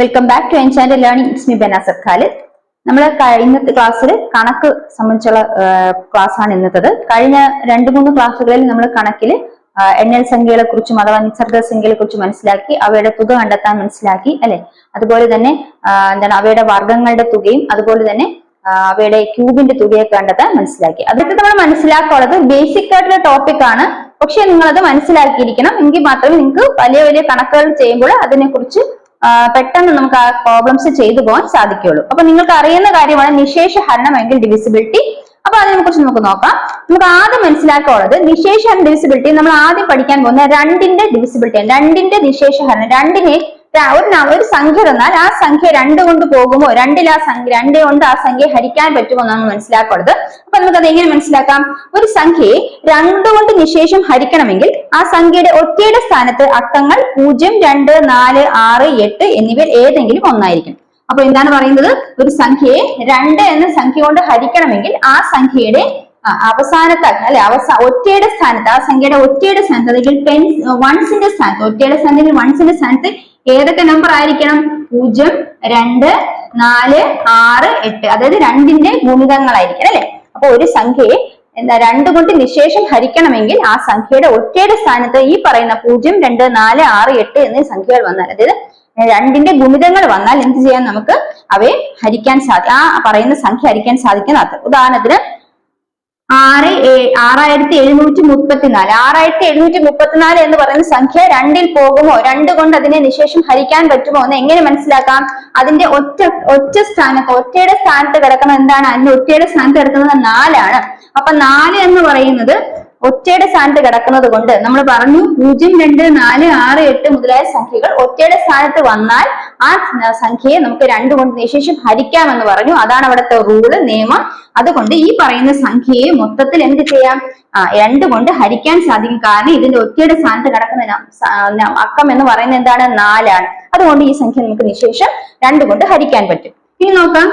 Welcome back to enchanted learning it's me Benazir Khalid നമ്മൾ ഇന്നത്തെ ക്ലാസ്സിൽ കണക്ക് സംബന്ധിച്ചുള്ള ക്ലാസ് ആണ് ഇന്നത്തത്. കഴിഞ്ഞ രണ്ട് മൂന്ന് ക്ലാസ്സുകളിൽ നമ്മൾ കണക്കിൽ എണ്ണൽ സംഖ്യകളെ കുറിച്ചും അഥവാ നിസർഗ സംഖ്യകളെ കുറിച്ചും മനസ്സിലാക്കി അവയുടെ തുക കണ്ടെത്താൻ മനസ്സിലാക്കി അല്ലെ? അതുപോലെ തന്നെ എന്താണ് അവയുടെ വർഗങ്ങളുടെ തുകയും അതുപോലെ തന്നെ അവയുടെ ക്യൂബിന്റെ തുകയൊക്കെ കണ്ടെത്താൻ മനസ്സിലാക്കി. അതൊക്കെ നമ്മൾ മനസ്സിലാക്കാനുള്ളത് ബേസിക് ആയിട്ടുള്ള ടോപ്പിക് ആണ്. പക്ഷെ നിങ്ങളത് മനസ്സിലാക്കിയിരിക്കണം. എങ്കിൽ മാത്രമേ നിങ്ങൾക്ക് വലിയ വലിയ കണക്കുകൾ ചെയ്യുമ്പോൾ അതിനെക്കുറിച്ച് പെട്ടെന്ന് നമുക്ക് ആ പ്രോബ്ലംസ് ചെയ്തു പോകാൻ സാധിക്കുകയുള്ളൂ. അപ്പൊ നിങ്ങൾക്ക് അറിയുന്ന കാര്യമാണ് നിശേഷ ഹരണമെങ്കിൽ ഡിവിസിബിലിറ്റി അപ്പൊ അതിനെ കുറിച്ച് നമുക്ക് നോക്കാം. നമുക്ക് ആദ്യം മനസ്സിലാക്കാനുള്ളത് നിശേഷ ഹരണ ഡിവിസിബിലിറ്റി നമ്മൾ ആദ്യം പഠിക്കാൻ പോകുന്ന രണ്ടിന്റെ ഡിവിസിബിലിറ്റി രണ്ടിന്റെ നിശേഷ ഹരണം. രണ്ടിനെ ഒരു ഒരു സംഖ്യ തന്നാൽ ആ സംഖ്യ രണ്ട് കൊണ്ട് പോകുമോ രണ്ടിൽ ആ സംഖ്യ രണ്ട് കൊണ്ട് ആ സംഖ്യ ഹരിക്കാൻ പറ്റുമോ എന്നാണ് മനസ്സിലാക്കുന്നത് അപ്പൊ നമുക്ക് അത് എങ്ങനെ മനസ്സിലാക്കാം? ഒരു സംഖ്യയെ രണ്ട് കൊണ്ട് നിശേഷം ഹരിക്കണമെങ്കിൽ ആ സംഖ്യയുടെ ഒറ്റയുടെ സ്ഥാനത്ത് അക്കങ്ങൾ പൂജ്യം രണ്ട് നാല് ആറ് എട്ട് എന്നിവയിൽ ഏതെങ്കിലും ഒന്നായിരിക്കും അപ്പൊ എന്താണ് പറയുന്നത്? ഒരു സംഖ്യയെ രണ്ട് എന്ന സംഖ്യ കൊണ്ട് ഹരിക്കണമെങ്കിൽ ആ സംഖ്യയുടെ അവസാനത്ത അല്ലെ അവസാന ഒറ്റയുടെ സ്ഥാനത്ത് ആ സംഖ്യയുടെ ഒറ്റയുടെ സ്ഥാനത്ത് അല്ലെങ്കിൽ ടെൻ വൺസിന്റെ സ്ഥാനത്ത് ഒറ്റയുടെ സ്ഥാനത്ത് വൺസിന്റെ സ്ഥാനത്ത് ഏതൊക്കെ നമ്പർ ആയിരിക്കണം? പൂജ്യം രണ്ട് നാല് ആറ് എട്ട്. അതായത് രണ്ടിന്റെ ഗുണിതങ്ങളായിരിക്കണം അല്ലെ? അപ്പൊ ഒരു സംഖ്യയെ എന്താ രണ്ട് കൊണ്ട് നിശേഷം ഹരിക്കണമെങ്കിൽ ആ സംഖ്യയുടെ ഒറ്റയുടെ സ്ഥാനത്ത് ഈ പറയുന്ന പൂജ്യം രണ്ട് നാല് ആറ് എട്ട് എന്നീ സംഖ്യകൾ വന്നാൽ അതായത് രണ്ടിന്റെ ഗുണിതങ്ങൾ വന്നാൽ എന്ത് ചെയ്യാൻ നമുക്ക്? അവയെ ഹരിക്കാൻ സാധിക്കും ആ പറയുന്ന സംഖ്യ ഹരിക്കാൻ സാധിക്കുന്ന ഉദാഹരണത്തിന് ആറ് ആറായിരത്തി എഴുന്നൂറ്റി മുപ്പത്തിനാല് ആറായിരത്തി എഴുന്നൂറ്റി മുപ്പത്തിനാല് എന്ന് പറയുന്ന സംഖ്യ രണ്ടിൽ പോകുമോ? രണ്ട് കൊണ്ട് അതിനെ നിശേഷം ഹരിക്കാൻ പറ്റുമോ? എന്ന് എങ്ങനെ മനസ്സിലാക്കാം? അതിന്റെ ഒറ്റ ഒറ്റ സ്ഥാനത്ത് ഒറ്റയുടെ സ്ഥാനത്ത് കിടക്കുന്നത് എന്താണ്? അതിന്റെ ഒറ്റയുടെ സ്ഥാനത്ത് കിടക്കുന്നത് നാലാണ്. അപ്പൊ നാല് എന്ന് പറയുന്നത് ഒറ്റയുടെ സ്ഥാനത്ത് കിടക്കുന്നത് കൊണ്ട് നമ്മൾ പറഞ്ഞു പൂജ്യം രണ്ട് നാല് ആറ് എട്ട് മുതലായ സംഖ്യകൾ ഒറ്റയുടെ സ്ഥാനത്ത് വന്നാൽ ആ സംഖ്യയെ നമുക്ക് രണ്ട് കൊണ്ട് നിശേഷം ഹരിക്കാമെന്ന് പറഞ്ഞു. അതാണ് അവിടുത്തെ റൂൾ നിയമം. അതുകൊണ്ട് ഈ പറയുന്ന സംഖ്യയെ മൊത്തത്തിൽ എന്ത് ചെയ്യാം? രണ്ടു കൊണ്ട് ഹരിക്കാൻ സാധിക്കും. കാരണം ഇതിന്റെ ഒറ്റയുടെ സ്ഥാനത്ത് കിടക്കുന്ന അക്കം എന്ന് പറയുന്നത് എന്താണ്? നാലാണ്. അതുകൊണ്ട് ഈ സംഖ്യ നമുക്ക് നിശേഷം രണ്ട് കൊണ്ട് ഹരിക്കാൻ പറ്റും. ഇനി നോക്കാം.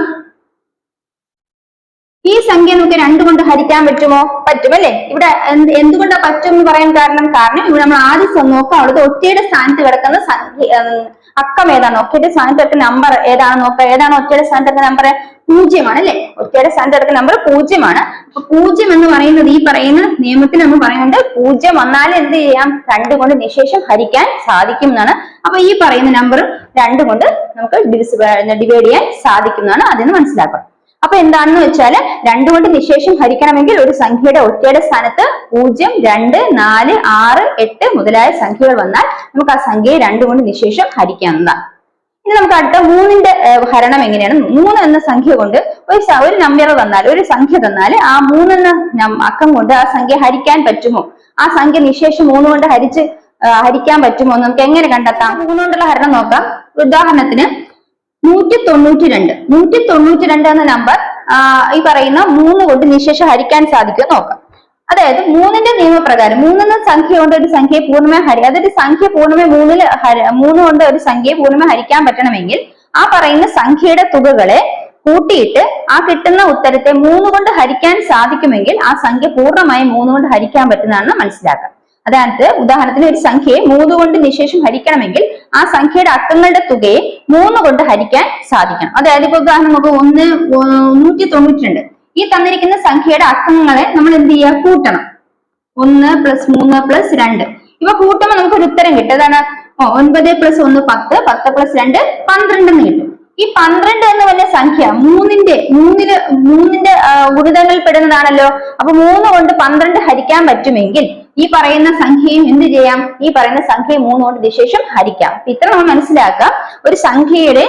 ഈ സംഖ്യ നമുക്ക് രണ്ട് കൊണ്ട് ഹരിക്കാൻ പറ്റുമോ? പറ്റും അല്ലെ ഇവിടെ എന്ത് എന്തുകൊണ്ടാ പറ്റും എന്ന് പറയാൻ കാരണം കാരണം ഇവിടെ നമ്മൾ ആദ്യം നോക്കാം. അവിടുത്തെ ഒറ്റയുടെ സ്ഥാനത്ത് കിടക്കുന്ന അക്കം ഏതാണ്? ഒറ്റയുടെ സ്ഥാനത്ത് കിടക്കുന്ന നമ്പർ ഏതാണ് നോക്കുക. ഏതാണ് ഒറ്റയുടെ സ്ഥാനത്ത് കിടക്കുന്ന നമ്പർ പൂജ്യമാണ് അല്ലെ? ഒറ്റയുടെ സ്ഥാനത്ത് കിടക്കുന്ന നമ്പർ പൂജ്യമാണ്. അപ്പൊ പൂജ്യം എന്ന് പറയുന്നത് ഈ പറയുന്ന നിയമത്തിൽ നമ്മൾ പറയുന്നുണ്ട് പൂജ്യം വന്നാൽ എന്ത് ചെയ്യാം? രണ്ട് കൊണ്ട് നിശേഷം ഹരിക്കാൻ സാധിക്കും എന്നാണ്. അപ്പൊ ഈ പറയുന്ന നമ്പർ രണ്ട് കൊണ്ട് നമുക്ക് ഡിവൈഡ് ചെയ്യാൻ സാധിക്കുന്നതാണ് അതിന് മനസ്സിലാക്കാം അപ്പൊ എന്താണെന്ന് വെച്ചാൽ രണ്ടു കൊണ്ട് നിശേഷം ഹരിക്കണമെങ്കിൽ ഒരു സംഖ്യയുടെ ഒറ്റയുടെ സ്ഥാനത്ത് പൂജ്യം രണ്ട് നാല് ആറ് എട്ട് മുതലായ സംഖ്യകൾ വന്നാൽ നമുക്ക് ആ സംഖ്യയെ രണ്ടു കൊണ്ട് നിശേഷം ഹരിക്കാവുന്നതാണ് ഇനി നമുക്ക് അടുത്ത മൂന്നിന്റെ ഹരണം എങ്ങനെയാണ്? മൂന്ന് എന്ന സംഖ്യ കൊണ്ട് ഒരു ഒരു നമ്പർ തന്നാൽ ഒരു സംഖ്യ തന്നാൽ ആ മൂന്നെന്ന അക്കം കൊണ്ട് ആ സംഖ്യ ഹരിക്കാൻ പറ്റുമോ? ആ സംഖ്യ നിശേഷം മൂന്ന് കൊണ്ട് ഹരിച്ച് ഹരിക്കാൻ പറ്റുമോ? നമുക്ക് എങ്ങനെ കണ്ടെത്താം? മൂന്നുകൊണ്ടുള്ള ഹരണം നോക്കാം. ഉദാഹരണത്തിന് നൂറ്റി തൊണ്ണൂറ്റി രണ്ട് നൂറ്റി തൊണ്ണൂറ്റി രണ്ട് എന്ന നമ്പർ ഈ പറയുന്ന മൂന്ന് കൊണ്ട് നിശേഷം ഹരിക്കാൻ സാധിക്കും നോക്കാം. അതായത് മൂന്നിന്റെ നിയമപ്രകാരം മൂന്നെന്ന സംഖ്യ കൊണ്ട് ഒരു സംഖ്യയെ പൂർണമായി ഹരി അതായത് സംഖ്യ പൂർണമായി മൂന്നിൽ മൂന്ന് കൊണ്ട് ഒരു സംഖ്യയെ പൂർണമായി ഹരിക്കാൻ പറ്റണമെങ്കിൽ ആ പറയുന്ന സംഖ്യയുടെ തുകകളെ കൂട്ടിയിട്ട് ആ കിട്ടുന്ന ഉത്തരത്തെ മൂന്ന് കൊണ്ട് ഹരിക്കാൻ സാധിക്കുമെങ്കിൽ ആ സംഖ്യ പൂർണമായി മൂന്ന് കൊണ്ട് ഹരിക്കാൻ പറ്റുന്നതാണെന്ന് മനസ്സിലാക്കാം. അതായത് ഉദാഹരണത്തിന് ഒരു സംഖ്യയെ മൂന്ന് കൊണ്ട് നിശേഷം ഹരിക്കണമെങ്കിൽ ആ സംഖ്യയുടെ അക്കങ്ങളുടെ തുകയെ മൂന്ന് കൊണ്ട് ഹരിക്കാൻ സാധിക്കണം. അതായത് ഇപ്പൊ ഉദാഹരണം നമുക്ക് ഒന്ന് നൂറ്റി തൊണ്ണൂറ്റി രണ്ട് ഈ തന്നിരിക്കുന്ന സംഖ്യയുടെ അക്കങ്ങളെ നമ്മൾ എന്ത് ചെയ്യുക കൂട്ടണം. ഒന്ന് പ്ലസ് മൂന്ന് പ്ലസ് രണ്ട്. ഇവ കൂട്ടുമ്പോൾ നമുക്ക് ഒരു ഉത്തരം കിട്ടും. അതാണ് ഒൻപത് പ്ലസ് ഒന്ന് പത്ത് പത്ത് പ്ലസ് രണ്ട് പന്ത്രണ്ട് എന്ന് കിട്ടും. ഈ പന്ത്രണ്ട് എന്ന് പറഞ്ഞ സംഖ്യ മൂന്നിന്റെ മൂന്നിൽ മൂന്നിന്റെ ഗുണിതങ്ങളിൽ പെടുന്നതാണല്ലോ. അപ്പൊ മൂന്ന് കൊണ്ട് പന്ത്രണ്ട് ഹരിക്കാൻ പറ്റുമെങ്കിൽ ഈ പറയുന്ന സംഖ്യയും എന്ത് ചെയ്യാം? ഈ പറയുന്ന സംഖ്യയെ മൂന്ന് കൊണ്ട് ശേഷം ഹരിക്കാം. ഇത്ര നമ്മൾ മനസ്സിലാക്കാം. ഒരു സംഖ്യയുടെ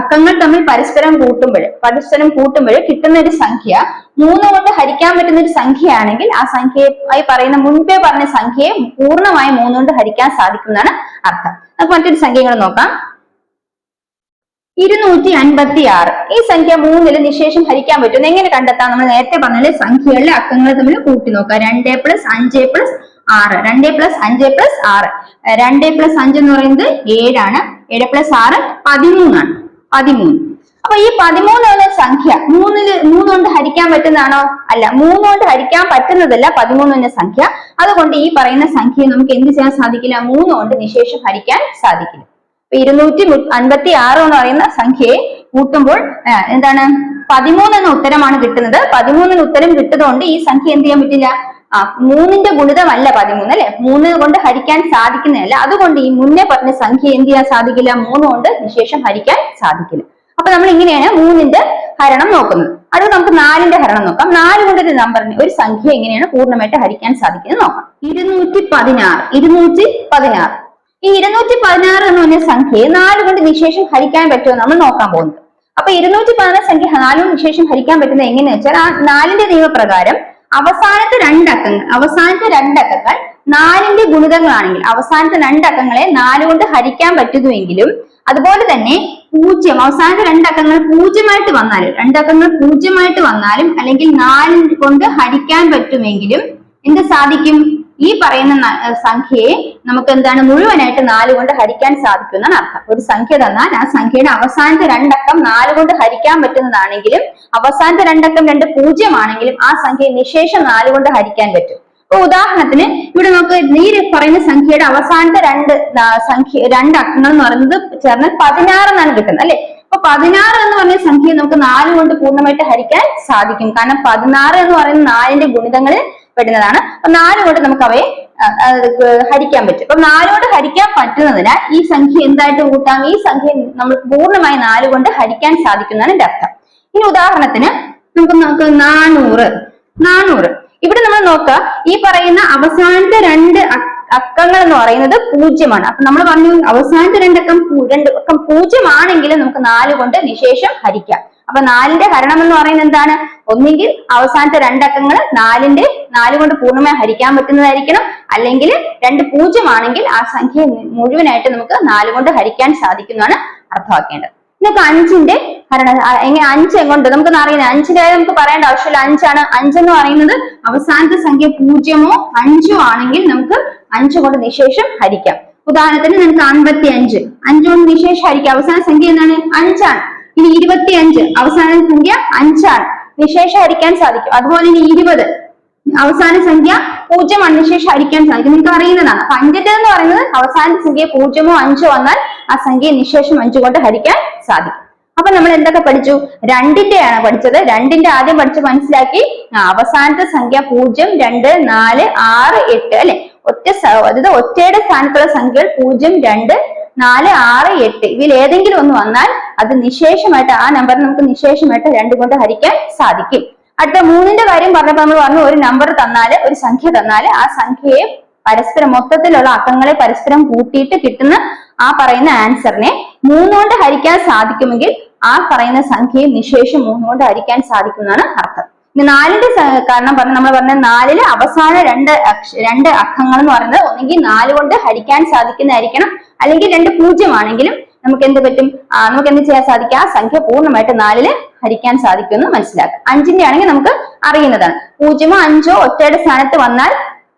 അക്കങ്ങൾ തമ്മിൽ പരസ്പരം കൂട്ടുമ്പോൾ പരസ്പരം കൂട്ടുമ്പോൾ കിട്ടുന്ന ഒരു സംഖ്യ മൂന്ന് കൊണ്ട് ഹരിക്കാൻ പറ്റുന്ന ഒരു സംഖ്യയാണെങ്കിൽ ആ സംഖ്യയെ പറയുന്ന മുൻപേ പറഞ്ഞ സംഖ്യയെ പൂർണമായി മൂന്ന് കൊണ്ട് ഹരിക്കാൻ സാധിക്കുന്നതാണ് അർത്ഥം. നമുക്ക് മറ്റൊരു സംഖ്യകൾ നോക്കാം. ഇരുന്നൂറ്റി അൻപത്തി ആറ് ഈ സംഖ്യ മൂന്നിൽ നിശേഷം ഹരിക്കാൻ പറ്റും. എങ്ങനെ കണ്ടെത്താം? നമ്മൾ നേരത്തെ പറഞ്ഞാൽ സംഖ്യകളിലെ അക്കങ്ങൾ തമ്മിൽ കൂട്ടി നോക്കാം രണ്ട് പ്ലസ് അഞ്ച് പ്ലസ് ആറ്. രണ്ട് പ്ലസ് അഞ്ച് പ്ലസ് ആറ്. രണ്ട് പ്ലസ് അഞ്ച് എന്ന് പറയുന്നത് ഏഴാണ്. ഏഴ് പ്ലസ് ആറ് പതിമൂന്നാണ്. പതിമൂന്ന്. അപ്പൊ ഈ പതിമൂന്ന് എന്ന സംഖ്യ മൂന്നിൽ മൂന്ന് കൊണ്ട് ഹരിക്കാൻ പറ്റുന്നതാണോ? അല്ല മൂന്ന് കൊണ്ട് ഹരിക്കാൻ പറ്റുന്നതല്ല പതിമൂന്ന് എന്ന സംഖ്യ. അതുകൊണ്ട് ഈ പറയുന്ന സംഖ്യയെ നമുക്ക് എന്ത് ചെയ്യാൻ സാധിക്കില്ല? മൂന്ന് കൊണ്ട് നിശേഷം ഹരിക്കാൻ സാധിക്കില്ല. ഇരുന്നൂറ്റി അൻപത്തി ആറ് എന്ന് പറയുന്ന സംഖ്യയെ കൂട്ടുമ്പോൾ എന്താണ്? പതിമൂന്ന് എന്ന ഉത്തരമാണ് കിട്ടുന്നത്. പതിമൂന്നിന് ഉത്തരം കിട്ടതുകൊണ്ട് ഈ സംഖ്യ എന്ത് ചെയ്യാൻ പറ്റില്ല? ആ മൂന്നിന്റെ ഗുണിതമല്ല പതിമൂന്ന് അല്ലെ? മൂന്ന് കൊണ്ട് ഹരിക്കാൻ സാധിക്കുന്നതല്ല. അതുകൊണ്ട് ഈ മുന്നേ പറഞ്ഞ സംഖ്യ എന്ത് ചെയ്യാൻ സാധിക്കില്ല? മൂന്ന് കൊണ്ട് നിശേഷം ഹരിക്കാൻ സാധിക്കില്ല. അപ്പൊ നമ്മൾ ഇങ്ങനെയാണ് മൂന്നിന്റെ ഹരണം നോക്കുന്നത്. അടുത്ത നമുക്ക് നാലിന്റെ ഹരണം നോക്കാം. നാല് കൊണ്ട് ഒരു നമ്പറിന് ഒരു സംഖ്യ എങ്ങനെയാണ് പൂർണമായിട്ട് ഹരിക്കാൻ സാധിക്കുന്നത് നോക്കാം. ഇരുന്നൂറ്റി പതിനാറ് ഇരുന്നൂറ്റി പതിനാറ്. ഈ ഇരുന്നൂറ്റി പതിനാറ് എന്ന് പറഞ്ഞ സംഖ്യയെ നാല് കൊണ്ട് നിശേഷം ഹരിക്കാൻ പറ്റുമോ നമ്മൾ നോക്കാൻ പോകുന്നത്. അപ്പൊ ഇരുന്നൂറ്റി പതിനാറ് സംഖ്യ നാല് നിശേഷം ഹരിക്കാൻ പറ്റുന്നത് എങ്ങനെയാ വെച്ചാൽ ആ നാലിന്റെ നിയമപ്രകാരം അവസാനത്തെ രണ്ടക്കങ്ങൾ അവസാനത്തെ രണ്ടക്കങ്ങൾ നാലിന്റെ ഗുണിതങ്ങളാണെങ്കിൽ അവസാനത്തെ രണ്ടക്കങ്ങളെ നാല് കൊണ്ട് ഹരിക്കാൻ പറ്റുന്നുവെങ്കിലും അതുപോലെ തന്നെ പൂജ്യം അവസാനത്തെ രണ്ടക്കങ്ങൾ പൂജ്യമായിട്ട് വന്നാലും രണ്ടക്കങ്ങൾ പൂജ്യമായിട്ട് വന്നാലും അല്ലെങ്കിൽ നാല് കൊണ്ട് ഹരിക്കാൻ പറ്റുമെങ്കിലും എന്ത് സാധിക്കും? ഈ പറയുന്ന സംഖ്യയെ നമുക്ക് എന്താണ് മുഴുവനായിട്ട് നാല് കൊണ്ട് ഹരിക്കാൻ സാധിക്കും എന്നാണ് അർത്ഥം. ഒരു സംഖ്യ തന്നാൽ ആ സംഖ്യയുടെ അവസാനത്തെ രണ്ടക്കം നാല് കൊണ്ട് ഹരിക്കാൻ പറ്റുന്നതാണെങ്കിലും അവസാനത്തെ രണ്ടക്കം രണ്ട് പൂജ്യമാണെങ്കിലും ആ സംഖ്യ നിശേഷം നാല് കൊണ്ട് ഹരിക്കാൻ പറ്റും. ഇപ്പൊ ഉദാഹരണത്തിന് ഇവിടെ നമുക്ക് ഈ പറയുന്ന സംഖ്യയുടെ അവസാനത്തെ രണ്ട് സംഖ്യ രണ്ട് അക്കങ്ങൾ എന്ന് പറയുന്നത് ചേർന്ന് പതിനാറ് എന്നാണ് കിട്ടുന്നത് അല്ലെ? അപ്പൊ പതിനാറ് എന്ന് പറഞ്ഞ സംഖ്യയെ നമുക്ക് നാല് കൊണ്ട് പൂർണമായിട്ട് ഹരിക്കാൻ സാധിക്കും. കാരണം പതിനാറ് എന്ന് പറയുന്ന നാലിന്റെ ഗുണിതങ്ങളിൽ പെടുന്നതാണ്. അപ്പൊ നാല് കൊണ്ട് നമുക്ക് അവയെ ഹരിക്കാൻ പറ്റും. അപ്പൊ നാല് കൊണ്ട് ഹരിക്കാൻ പറ്റുന്നതിനാൽ ഈ സംഖ്യ എന്തായിട്ട് കൂട്ടാം? ഈ സംഖ്യ നമ്മൾ പൂർണമായി നാല് കൊണ്ട് ഹരിക്കാൻ സാധിക്കുന്നതാണ് എന്റെ അർത്ഥം. ഇനി ഉദാഹരണത്തിന് നമുക്ക് നമുക്ക് നാനൂറ്. നാനൂറ്. ഇവിടെ നമ്മൾ നോക്കുക ഈ പറയുന്ന അവസാനത്തെ രണ്ട് അക്കങ്ങൾ എന്ന് പറയുന്നത് പൂജ്യമാണ്. അപ്പൊ നമ്മൾ പറഞ്ഞു അവസാനത്തെ രണ്ടക്കം രണ്ട് അക്കം പൂജ്യമാണെങ്കിൽ നമുക്ക് നാല് കൊണ്ട് നിശേഷം ഹരിക്കാം. അപ്പൊ നാലിന്റെ ഹരണം എന്ന് പറയുന്നത് എന്താണ്? ഒന്നെങ്കിൽ അവസാനത്തെ രണ്ടക്കങ്ങൾ നാലിന്റെ നാല് കൊണ്ട് പൂർണമായി ഹരിക്കാൻ പറ്റുന്നതായിരിക്കണം. അല്ലെങ്കിൽ രണ്ട് പൂജ്യമാണെങ്കിൽ ആ സംഖ്യ മുഴുവനായിട്ട് നമുക്ക് നാല് കൊണ്ട് ഹരിക്കാൻ സാധിക്കുന്നതാണ് അർത്ഥമാക്കേണ്ടത്. നമുക്ക് അഞ്ചിന്റെ ഹരണം എങ്ങനെ അഞ്ച് എങ്ങോട്ട്? നമുക്ക് അറിയുന്നത് അഞ്ചിന്റെ കാര്യം നമുക്ക് പറയേണ്ട ആവശ്യമില്ല. അഞ്ചാണ് അഞ്ചെന്ന് പറയുന്നത് അവസാനത്തെ സംഖ്യ പൂജ്യമോ അഞ്ചോ ആണെങ്കിൽ നമുക്ക് അഞ്ച് കൊണ്ട് നിശേഷം ഹരിക്കാം. ഉദാഹരണത്തിന് നമുക്ക് അൻപത്തി അഞ്ച് അഞ്ച് കൊണ്ട് നിശേഷം ഹരിക്കാം. അവസാന സംഖ്യ എന്താണ്? അഞ്ചാണ്. ഇനി ഇരുപത്തി അഞ്ച് അവസാന സംഖ്യ അഞ്ചാണ്. നിശേഷം ഹരിക്കാൻ സാധിക്കും. അതുപോലെ ഇനി ഇരുപത്. അവസാന സംഖ്യ പൂജ്യമാണ്. നിശേഷം ഹരിക്കാൻ സാധിക്കും. നിങ്ങൾക്ക് അറിയുന്നതാണ്. അപ്പൊ എന്ന് പറയുന്നത് അവസാന സംഖ്യ പൂജ്യമോ അഞ്ചോ വന്നാൽ ആ സംഖ്യ നിശേഷം അഞ്ചു കൊണ്ട് ഹരിക്കാൻ സാധിക്കും. അപ്പൊ നമ്മൾ എന്തൊക്കെ പഠിച്ചു? രണ്ടിന്റെയാണ് പഠിച്ചത്. രണ്ടിന്റെ ആദ്യം പഠിച്ച് മനസ്സിലാക്കി. അവസാനത്തെ സംഖ്യ പൂജ്യം രണ്ട് നാല് ആറ് എട്ട് അല്ലെ? ഒറ്റ അതായത് ഒറ്റയുടെ സ്ഥാനത്തുള്ള സംഖ്യകൾ പൂജ്യം രണ്ട് നാല് ആറ് എട്ട്. ഇതിൽ ഏതെങ്കിലും ഒന്ന് വന്നാൽ അത് നിശേഷമായിട്ട് ആ നമ്പർ നമുക്ക് നിശേഷമായിട്ട് രണ്ട് കൊണ്ട് ഹരിക്കാൻ സാധിക്കും. അടുത്ത മൂന്നിന്റെ കാര്യം പറഞ്ഞപ്പോൾ നമ്മൾ പറഞ്ഞു ഒരു നമ്പർ തന്നാൽ ഒരു സംഖ്യ തന്നാൽ ആ സംഖ്യയെ പരസ്പരം മൊത്തത്തിലുള്ള അക്കങ്ങളെ പരസ്പരം കൂട്ടിയിട്ട് കിട്ടുന്ന ആ പറയുന്ന ആൻസറിനെ മൂന്നുകൊണ്ട് ഹരിക്കാൻ സാധിക്കുമെങ്കിൽ ആ പറയുന്ന സംഖ്യയെ നിശേഷം മൂന്നുകൊണ്ട് ഹരിക്കാൻ സാധിക്കുന്നതാണ് അർത്ഥം. നാലിന്റെ സ- കാരണം പറഞ്ഞ നമ്മൾ പറഞ്ഞ നാലിൽ അവസാന രണ്ട് രണ്ട് അക്കങ്ങൾ എന്ന് പറയുന്നത് ഒന്നെങ്കിൽ നാല് കൊണ്ട് ഹരിക്കാൻ സാധിക്കുന്നതായിരിക്കണം. അല്ലെങ്കിൽ രണ്ട് പൂജ്യമാണെങ്കിലും നമുക്ക് എന്ത് പറ്റും? നമുക്ക് എന്ത് ചെയ്യാൻ സാധിക്കും? ആ സംഖ്യ പൂർണമായിട്ട് നാലിൽ ഹരിക്കാൻ സാധിക്കുമെന്ന് മനസ്സിലാക്കാം അഞ്ചിന്റെ ആണെങ്കിൽ നമുക്ക് അറിയുന്നതാണ്. പൂജ്യമോ അഞ്ചോ ഒറ്റയുടെ സ്ഥാനത്ത് വന്നാൽ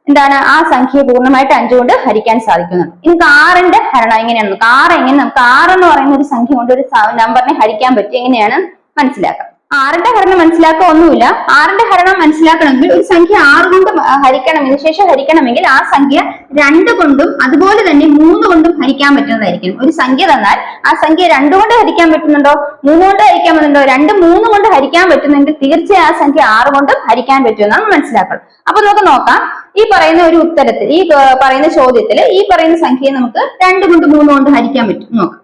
എന്താണ്? ആ സംഖ്യ പൂർണമായിട്ട് അഞ്ചു കൊണ്ട് ഹരിക്കാൻ സാധിക്കുന്നത് ഇനി കാറിന്റെ ഹരണം എങ്ങനെയാണ് കാർ എങ്ങനെ നമുക്ക് ആറ് എന്ന് പറയുന്ന ഒരു സംഖ്യ കൊണ്ട് ഒരു നമ്പറിനെ ഹരിക്കാൻ പറ്റും എങ്ങനെയാണ്? മനസ്സിലാക്കാം. ആറിന്റെ ഹരണം മനസ്സിലാക്കുക ഒന്നുമില്ല. ആറിന്റെ ഹരണം മനസ്സിലാക്കണമെങ്കിൽ ഒരു സംഖ്യ ആറ് കൊണ്ട് ഹരിക്കണമെങ്കിൽ ശേഷം ഹരിക്കണമെങ്കിൽ ആ സംഖ്യ രണ്ട് കൊണ്ടും അതുപോലെ തന്നെ മൂന്ന് കൊണ്ടും ഹരിക്കാൻ പറ്റുന്നതായിരിക്കും. ഒരു സംഖ്യ തന്നാൽ ആ സംഖ്യ രണ്ട് കൊണ്ട് ഹരിക്കാൻ പറ്റുന്നുണ്ടോ? മൂന്ന് കൊണ്ട് ഹരിക്കാൻ പറ്റുന്നുണ്ടോ? രണ്ട് മൂന്ന് കൊണ്ട് ഹരിക്കാൻ പറ്റുന്നെങ്കിൽ തീർച്ചയായും ആ സംഖ്യ ആറ് കൊണ്ടും ഹരിക്കാൻ പറ്റുമെന്നാണ് മനസ്സിലാക്കണം. അപ്പൊ നമുക്ക് നോക്കാം. ഈ പറയുന്ന ഒരു ഉത്തരത്തിൽ ഈ പറയുന്ന ചോദ്യത്തിൽ ഈ പറയുന്ന സംഖ്യയെ നമുക്ക് രണ്ട് കൊണ്ട് മൂന്ന് കൊണ്ട് ഹരിക്കാൻ പറ്റും. നോക്കാം.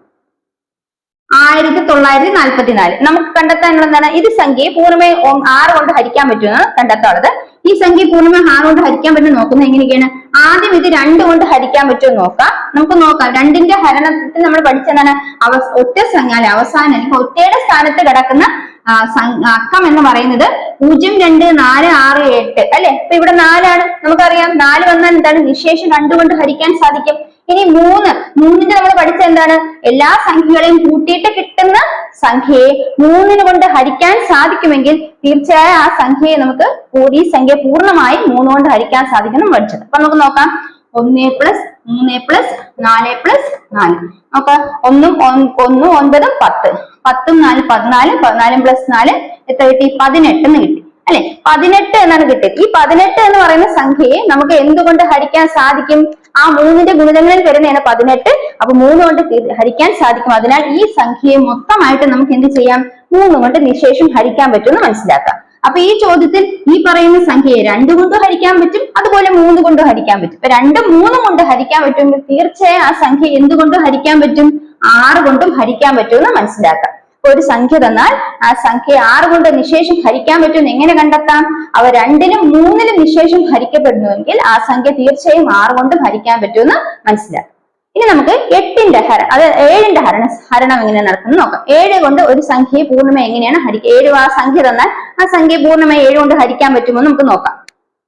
ആയിരത്തി തൊള്ളായിരത്തി നാൽപ്പത്തിനാല് നമുക്ക് കണ്ടെത്താനുള്ള എന്താണ്? ഇത് സംഖ്യയെ പൂർണമായി ഒ- ആറ് കൊണ്ട് ഹരിക്കാൻ പറ്റുമെന്ന് കണ്ടെത്താനുള്ളത് ഈ സംഖ്യ പൂർണമായി ആറ് കൊണ്ട് ഹരിക്കാൻ പറ്റും നോക്കുന്നത് എങ്ങനെയൊക്കെയാണ്? ആദ്യം ഇത് രണ്ട് കൊണ്ട് ഹരിക്കാൻ പറ്റുമോ നോക്കാം. നമുക്ക് നോക്കാം. രണ്ടിന്റെ ഹരണത്തിൽ നമ്മൾ പഠിച്ചതാണ് അവ ഒറ്റ സംഖ്യ അല്ലെ അവസാനം അല്ലെങ്കിൽ ഒറ്റയുടെ സ്ഥാനത്ത് കിടക്കുന്ന അക്കം എന്ന് പറയുന്നത് പൂജ്യം രണ്ട് നാല് ആറ് എട്ട്. അല്ലെ? ഇപ്പൊ ഇവിടെ നാലാണ്. നമുക്കറിയാം. നാല് വന്നാൽ എന്താണ്? നിശേഷം രണ്ടുകൊണ്ട് ഹരിക്കാൻ സാധിക്കും. ഇനി മൂന്ന്. മൂന്നിന്റെ നമ്മൾ പഠിച്ച എന്താണ്? എല്ലാ സംഖ്യകളെയും കൂട്ടിയിട്ട് കിട്ടുന്ന സംഖ്യയെ മൂന്നിന് കൊണ്ട് ഹരിക്കാൻ സാധിക്കുമെങ്കിൽ തീർച്ചയായും ആ സംഖ്യയെ നമുക്ക് ഈ സംഖ്യ പൂർണമായി മൂന്ന് കൊണ്ട് ഹരിക്കാൻ സാധിക്കുന്നു പഠിച്ചത്. അപ്പൊ നമുക്ക് നോക്കാം. ഒന്ന് പ്ലസ് മൂന്ന് പ്ലസ് നാല് പ്ലസ് നാല്. നോക്കാം. ഒന്നും ഒന്നും ഒൻപതും പത്ത്. പത്തും നാല് പതിനാല് പതിനാലും പ്ലസ് നാല് എത്ര കിട്ടി? പതിനെട്ട് എന്ന് കിട്ടി. അല്ലെ? പതിനെട്ട് എന്നാണ് കിട്ടിയത്. ഈ പതിനെട്ട് എന്ന് പറയുന്ന സംഖ്യയെ നമുക്ക് എന്തുകൊണ്ട് ഹരിക്കാൻ സാധിക്കും? ആ മൂന്നിന്റെ ഗുണിതങ്ങളിൽ വരുന്നതാണ് പതിനെട്ട്. അപ്പൊ മൂന്ന് കൊണ്ട് ഹരിക്കാൻ സാധിക്കും. അതിനാൽ ഈ സംഖ്യയെ മൊത്തമായിട്ട് നമുക്ക് എന്ത് ചെയ്യാം? മൂന്ന് കൊണ്ട് നിശേഷം ഹരിക്കാൻ പറ്റുമെന്ന് മനസ്സിലാക്കാം. അപ്പൊ ഈ ചോദ്യത്തിൽ ഈ പറയുന്ന സംഖ്യയെ രണ്ട് കൊണ്ട് ഹരിക്കാൻ പറ്റും അതുപോലെ മൂന്ന് കൊണ്ട് ഹരിക്കാൻ പറ്റും. ഇപ്പൊ രണ്ടും മൂന്നും കൊണ്ട് ഹരിക്കാൻ പറ്റുമെങ്കിൽ തീർച്ചയായും ആ സംഖ്യ എന്തുകൊണ്ട് ഹരിക്കാൻ പറ്റും? ആറ് കൊണ്ടും ഹരിക്കാൻ പറ്റുമെന്ന് മനസ്സിലാക്കാം. ഒരു സംഖ്യ തന്നാൽ ആ സംഖ്യ ആറ് കൊണ്ട് നിശേഷം ഹരിക്കാൻ പറ്റുമെന്ന് എങ്ങനെ കണ്ടെത്താം? അവ രണ്ടിനും മൂന്നിലും നിശേഷം ഹരിക്കപ്പെടുന്നുവെങ്കിൽ ആ സംഖ്യ തീർച്ചയായും ആറ് കൊണ്ട് ഹരിക്കാൻ പറ്റുമെന്ന് മനസ്സിലാക്കാം. ഇനി നമുക്ക് എട്ടിന്റെ ഹര അത് ഏഴിന്റെ ഹരണ ഹരണം എങ്ങനെ നടക്കുന്നു നോക്കാം. ഏഴ് കൊണ്ട് ഒരു സംഖ്യയെ പൂർണമായി എങ്ങനെയാണ് ഹരിക്കുക ഏഴ് ആ സംഖ്യ തന്നാൽ ആ സംഖ്യ പൂർണമായി ഏഴ് കൊണ്ട് ഹരിക്കാൻ പറ്റുമോ നമുക്ക് നോക്കാം.